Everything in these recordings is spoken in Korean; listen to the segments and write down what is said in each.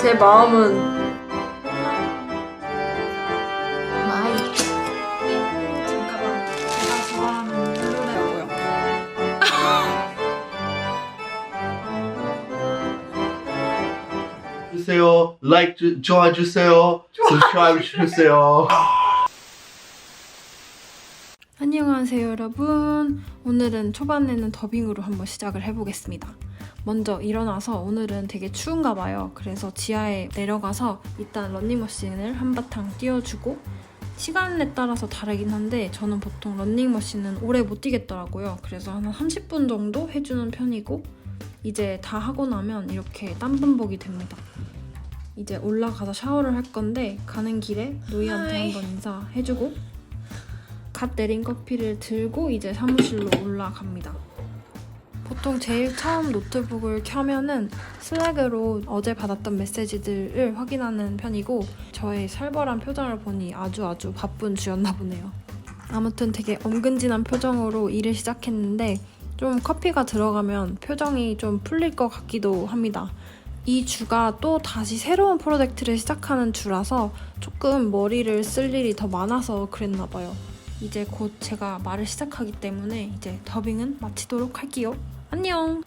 제 마음은 마이. 잠깐만. 제가 좋아하는 노래라고요. 주세요. like 주, 좋아해 주세요. subscribe 주세요. 안녕하세요, 여러분. 오늘은 초반에는 더빙으로 한번 시작을 해보겠습니다. 먼저 일어나서 오늘은 되게 추운가 봐요. 그래서 지하에 내려가서 일단 런닝머신을 한바탕 뛰어주고 시간에 따라서 다르긴 한데 저는 보통 런닝머신은 오래 못 뛰겠더라고요. 그래서 한 30분 정도 해주는 편이고 이제 다 하고 나면 이렇게 땀범벅이 됩니다. 이제 올라가서 샤워를 할 건데 가는 길에 노이한테. 한번 인사해주고 갓 내린 커피를 들고 이제 사무실로 올라갑니다. 보통 제일 처음 노트북을 켜면은 슬랙으로 어제 받았던 메시지들을 확인하는 편이고 저의 살벌한 표정을 보니 아주 아주 바쁜 주였나 보네요. 아무튼 되게 엄근진한 표정으로 일을 시작했는데 좀 커피가 들어가면 표정이 좀 풀릴 것 같기도 합니다. 이 주가 또 다시 새로운 프로젝트를 시작하는 주라서 조금 머리를 쓸 일이 더 많아서 그랬나 봐요. 이제 곧 제가 말을 시작하기 때문에 이제 더빙은 마치도록 할게요. 안녕.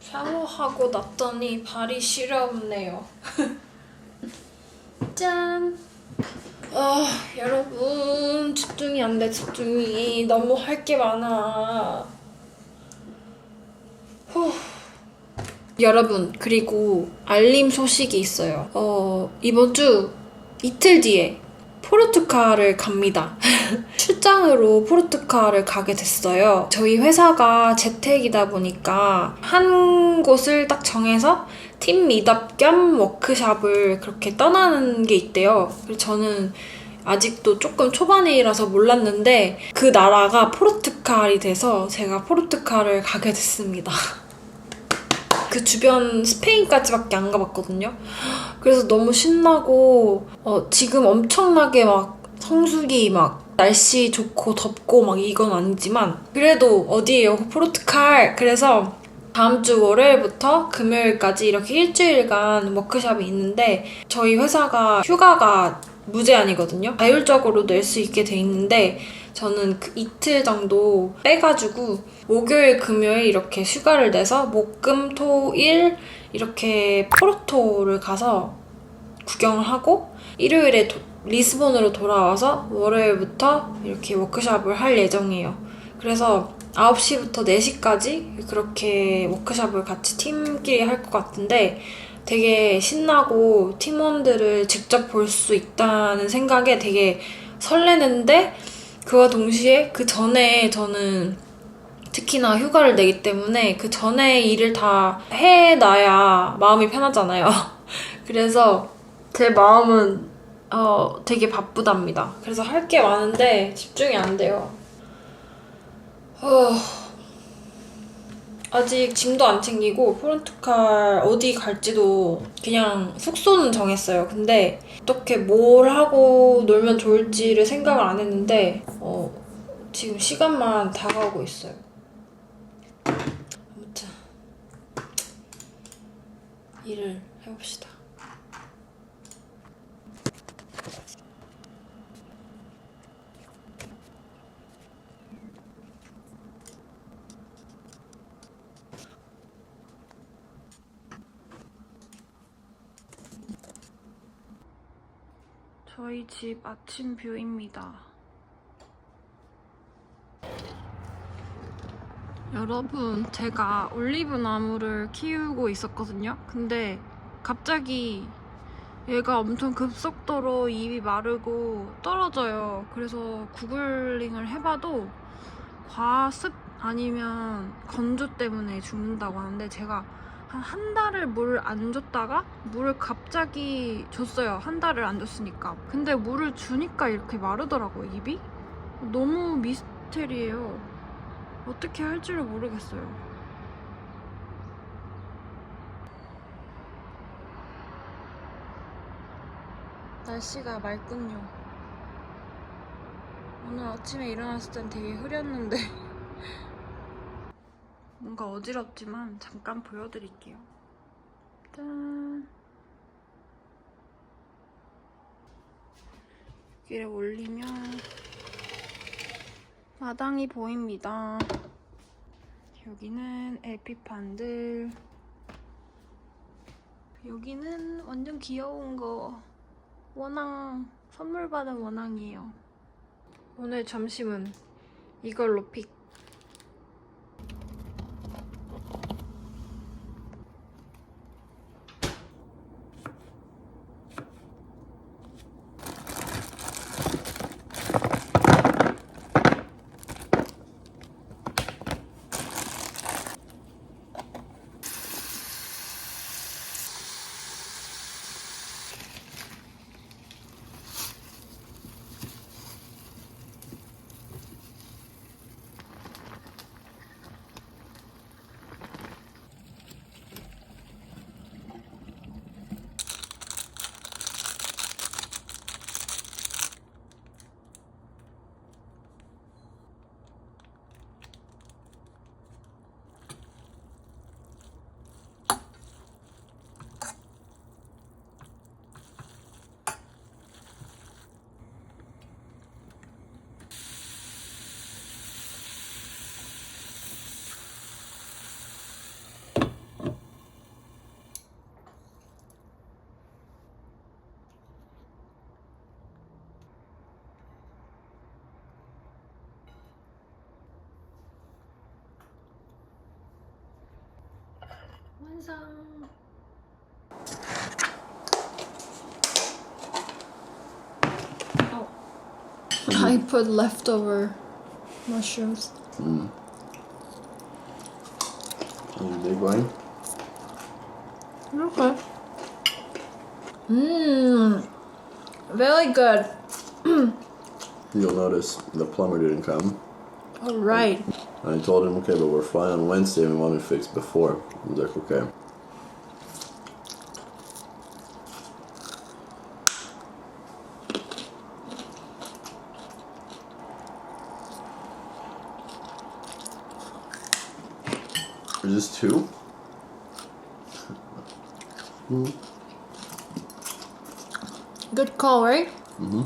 샤워하고 났더니 발이 시려웠네요. 짠. 아 여러분 집중이 안 돼 집중이 너무 할 게 많아. 후. 여러분 그리고 알림 소식이 있어요. 어 이번 주 이틀 뒤에 포르투갈을 갑니다. 출장으로 포르투갈을 가게 됐어요. 저희 회사가 재택이다 보니까 한 곳을 딱 정해서 팀 미답 겸 워크샵을 그렇게 떠나는 게 있대요. 그래서 저는 아직도 조금 초반이라서 몰랐는데 그 나라가 포르투갈이 돼서 제가 포르투갈을 가게 됐습니다. 그 주변 스페인까지밖에 안 가봤거든요. 그래서 너무 신나고 어, 지금 엄청나게 막 성수기 막 날씨 좋고 덥고 막 이건 아니지만 그래도 어디예요? 포르투갈. 그래서 다음 주 월요일부터 금요일까지 이렇게 일주일간 워크숍이 있는데 저희 회사가 휴가가 무제한이거든요. 자율적으로 낼 수 있게 돼 있는데 저는 그 이틀 정도 빼가지고 목요일 금요일 이렇게 휴가를 내서 목 금 토 일 이렇게 포르토를 가서 구경을 하고 일요일에 도- 리스본으로 돌아와서 월요일부터 이렇게 워크숍을 할 예정이에요. 그래서 9시부터 4시까지 그렇게 워크숍을 같이 팀끼리 할 것 같은데 되게 신나고 팀원들을 직접 볼 수 있다는 생각에 되게 설레는데 그와 동시에 그 전에 저는 특히나 휴가를 내기 때문에 그 전에 일을 다 해놔야 마음이 편하잖아요. 그래서 제 마음은 어, 되게 바쁘답니다. 그래서 할 게 많은데 집중이 안 돼요. 어, 아직 짐도 안 챙기고 포르투갈 어디 갈지도 그냥 숙소는 정했어요. 근데 어떻게 뭘 하고 놀면 좋을지를 생각을 안 했는데 어, 지금 시간만 다가오고 있어요. 아무튼 일을 해봅시다. 저희 집 아침 뷰입니다. 여러분, 제가 올리브 나무를 키우고 있었거든요. 근데 갑자기 얘가 엄청 급속도로 잎이 마르고 떨어져요. 그래서 구글링을 해봐도 과습 아니면 건조 때문에 죽는다고 하는데 제가 한 한 달을 물을 안 줬다가 물을 갑자기 줬어요. 한 달을 안 줬으니까. 근데 물을 주니까 이렇게 마르더라고요, 입이. 너무 미스테리예요. 어떻게 할지를 모르겠어요. 날씨가 맑군요. 오늘 아침에 일어났을 땐 되게 흐렸는데 뭔가 어지럽지만 잠깐 보여드릴게요. 짠! 여기를 올리면 마당이 보입니다. 여기는 에피판들 여기는 완전 귀여운 거 원앙 선물 받은 원앙이에요. 오늘 점심은 이걸로 픽 완성. Oh. I put leftover mushrooms. Any big one? Okay. Mmm. Very good. You'll notice the plumber didn't come. All right. And I told him, okay, but we're flying on Wednesday we want it fixed before. He like, okay. Is this two? Good call, right? Mm-hmm.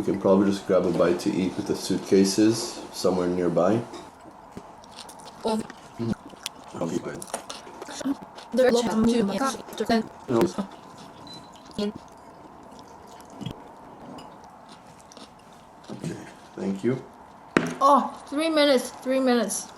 We can probably just grab a bite to eat with the suitcases somewhere nearby. Okay, thank you. Oh, three minutes. Three minutes.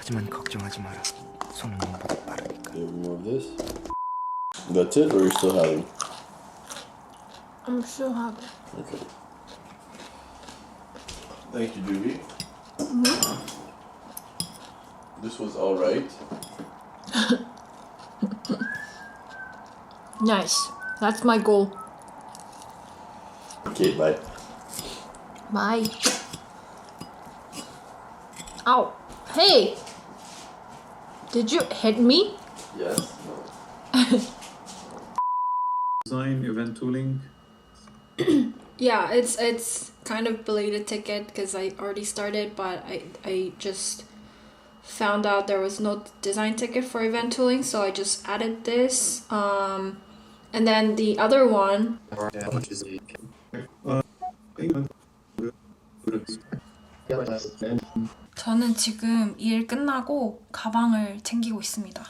하지만 걱정하지 마라. 손은 눈보다 빠르니까. Do you have more of this? That's it, or you're still having? I'm so happy. Okay. Thank you, Judy. This was all right. Nice. That's my goal. Okay, bye. Bye. Ow. Hey. Did you hit me? Yes. design event tooling Yeah, it's it's kind of belated ticket because I already started, but I I just found out there was no design ticket for event tooling, so I just added this. Um, and then the other one, 저는 지금 일 끝나고 가방을 챙기고 있습니다.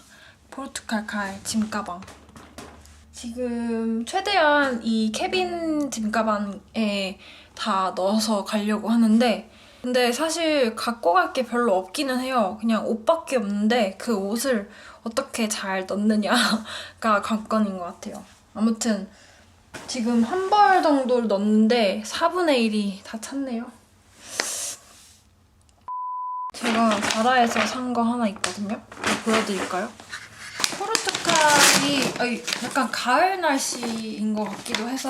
포르투갈 갈짐 가방. 지금 최대한 이 캐빈 짐 가방에 다 넣어서 가려고 하는데 근데 사실 갖고 갈 게 별로 없기는 해요. 그냥 옷밖에 없는데 그 옷을 어떻게 잘 넣느냐가 관건인 것 같아요. 아무튼 지금 한 벌 정도를 넣는데 4분의 1이 다 찼네요. 제가 자라에서 산 거 하나 있거든요. 보여드릴까요? 아니, 약간 가을 날씨인 것 같기도 해서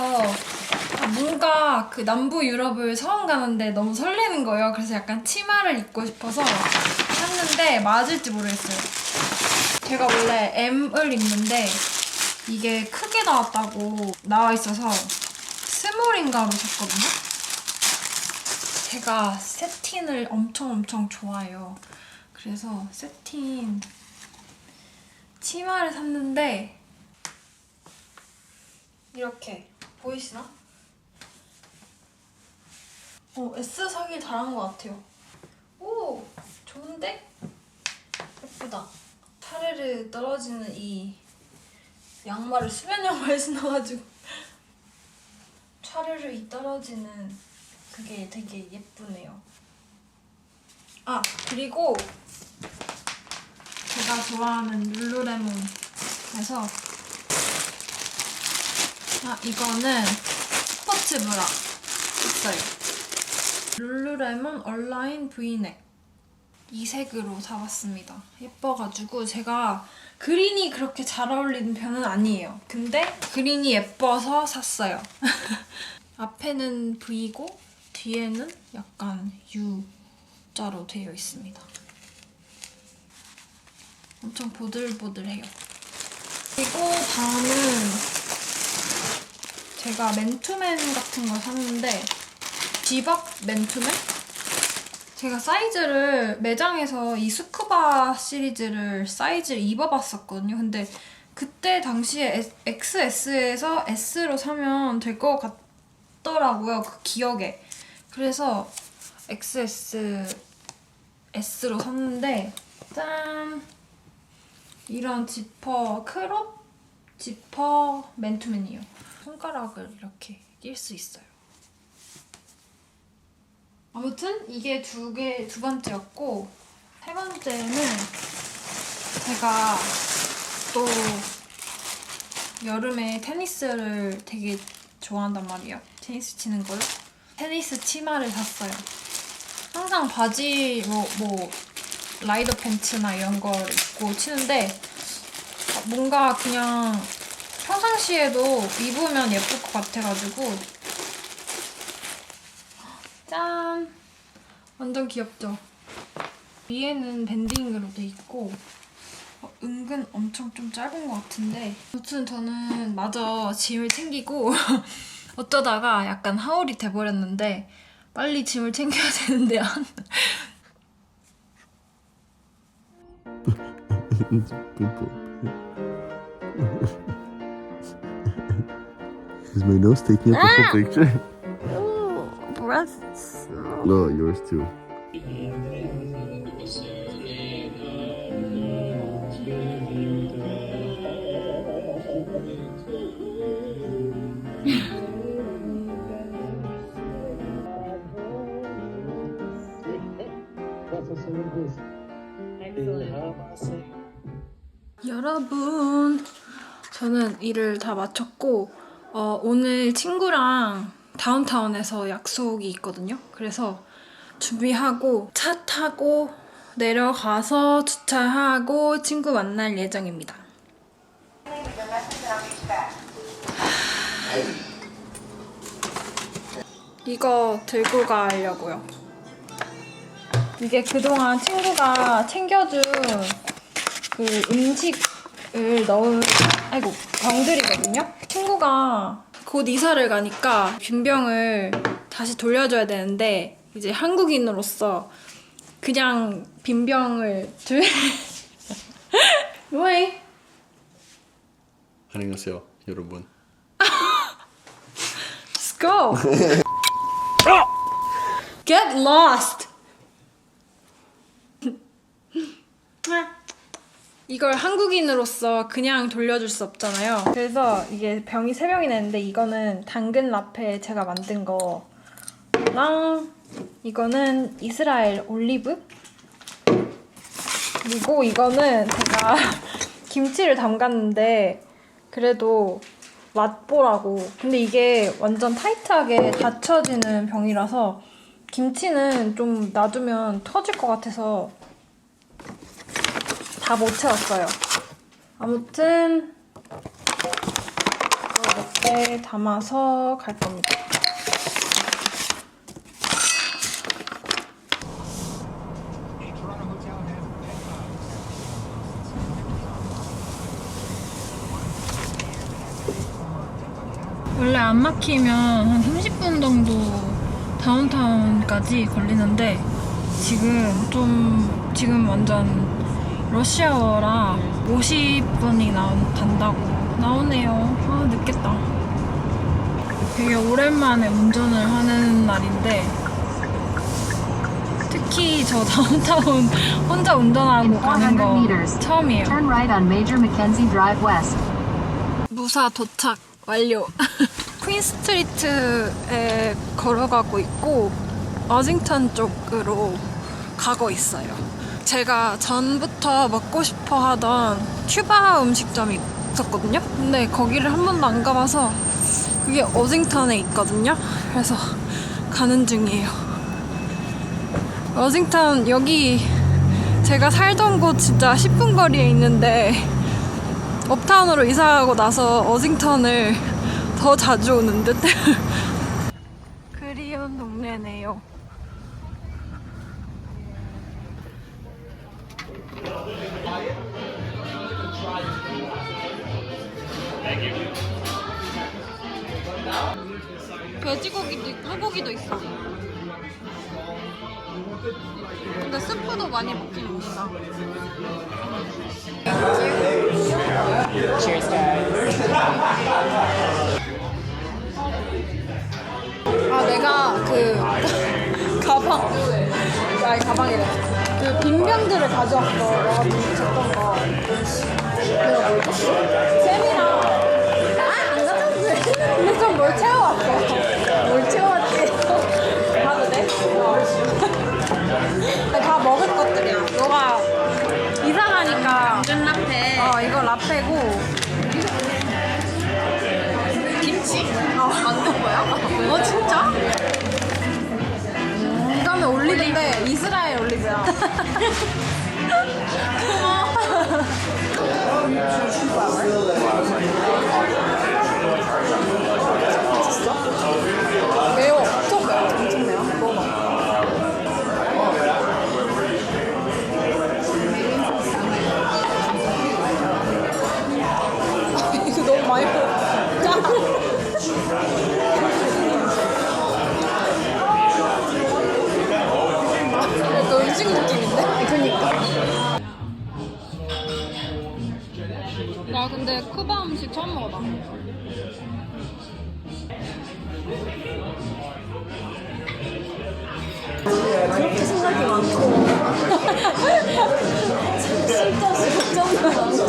아, 뭔가 그 남부 유럽을 처음 가는데 너무 설레는 거예요. 그래서 약간 치마를 입고 싶어서 샀는데 맞을지 모르겠어요. 제가 원래 M을 입는데 이게 크게 나왔다고 나와 있어서 스몰인가로 샀거든요. 제가 세틴을 엄청 엄청 좋아해요. 그래서 세틴 치마를 샀는데 이렇게 보이시나? 어, S 사길 잘한 것 같아요. 오, 좋은데? 예쁘다. 차례를 떨어지는 이 양말을 수면 양말 신어가지고 차례를 이 떨어지는 그게 되게 예쁘네요. 아 그리고 제가 좋아하는 룰루레몬에서 아 이거는 스포츠 브라 있어요. 룰루레몬 얼라인 브이넥 이 색으로 사봤습니다. 예뻐가지고 제가 그린이 그렇게 잘 어울리는 편은 아니에요. 근데 그린이 예뻐서 샀어요. 앞에는 V고 뒤에는 약간 U자로 되어 있습니다. 엄청 보들보들해요. 그리고 다음은 제가 맨투맨 같은 걸 샀는데 집업 맨투맨? 제가 사이즈를 매장에서 이 스쿠바 시리즈를 사이즈를 입어봤었거든요. 근데 그때 당시에 XS에서 S로 사면 될 것 같더라고요. 그 기억에. 그래서 XS S로 샀는데 짠 이런 지퍼 크롭 지퍼 맨투맨이에요. 손가락을 이렇게 낄 수 있어요. 아무튼 이게 두 개, 두 번째였고 세 번째는 제가 또 여름에 테니스를 되게 좋아한단 말이에요. 테니스 치는 걸. 테니스 치마를 샀어요. 항상 바지 뭐, 뭐 라이더 팬츠나 이런 걸 입고 치는데 뭔가 그냥 평상시에도 입으면 예쁠 것 같아가지고 짠! 완전 귀엽죠? 위에는 밴딩으로 돼 있고 어, 은근 엄청 좀 짧은 것 같은데 아무튼 저는 마저 짐을 챙기고 어쩌다가 약간 하울이 돼버렸는데 빨리 짐을 챙겨야 되는데요. Is my nose taking a purple picture? breasts. No, yours too. 일을 다 마쳤고 어, 오늘 친구랑 다운타운에서 약속이 있거든요. 그래서 준비하고 차 타고 내려가서 주차하고 친구 만날 예정입니다. 이거 들고 가려고요. 이게 그동안 친구가 챙겨준 그 음식 을 넣은 아이고 병들이거든요. 친구가 곧 이사를 가니까 빈병을 다시 돌려줘야 되는데 이제 한국인으로서 그냥 빈병을 줄 왜? 안녕하세요, 여러분. Let's go. Get lost. 이걸 한국인으로서 그냥 돌려줄 수 없잖아요. 그래서 이게 병이 세 병이 내는데 이거는 당근 라페 제가 만든 거랑 이거는 이스라엘 올리브 그리고 이거는 제가 김치를 담갔는데 그래도 맛보라고. 근데 이게 완전 타이트하게 닫혀지는 병이라서 김치는 좀 놔두면 터질 것 같아서 다 못 채웠어요. 아무튼 이렇게 담아서 갈 겁니다. 원래 안 막히면 한 30분 정도 다운타운까지 걸리는데 지금 좀 지금 완전 러시아워라 50분이 나, 단다고 나오네요. 아 늦겠다. 되게 오랜만에 운전을 하는 날인데 특히 저 다운타운 혼자 운전하고 가는 거400 meters. 처음이에요. 무사 도착 완료. 퀸 스트리트에 걸어가고 있고 어징턴 쪽으로 가고 있어요. 제가 전부터 먹고 싶어 하던 큐바 음식점이 있었거든요. 근데 거기를 한 번도 안 가봐서 그게 어징턴에 있거든요. 그래서 가는 중이에요. 어징턴 여기 제가 살던 곳 진짜 10분 거리에 있는데 업타운으로 이사하고 나서 어징턴을 더 자주 오는 듯. 그리운 동네네요. 많이 먹긴 합니다. 아 내가 그 가방 아니 가방이래. 그 빈병들을 가져왔어. 너가 줬던 거. 내가 뭐지? 쌤이랑. 아안 가져도 돼 근데 좀뭘 채워 어 이거 라페고 김치? 아, 만든 거야? 어, 진짜? 그 다음에 올리브인데 이스라엘 올리브야. 매워. 음식 느낌인데? 그니까. 나 근데 쿠바 음식 처음 먹어봐. 그렇게 생각이 많고. 진짜 걱정도 많고.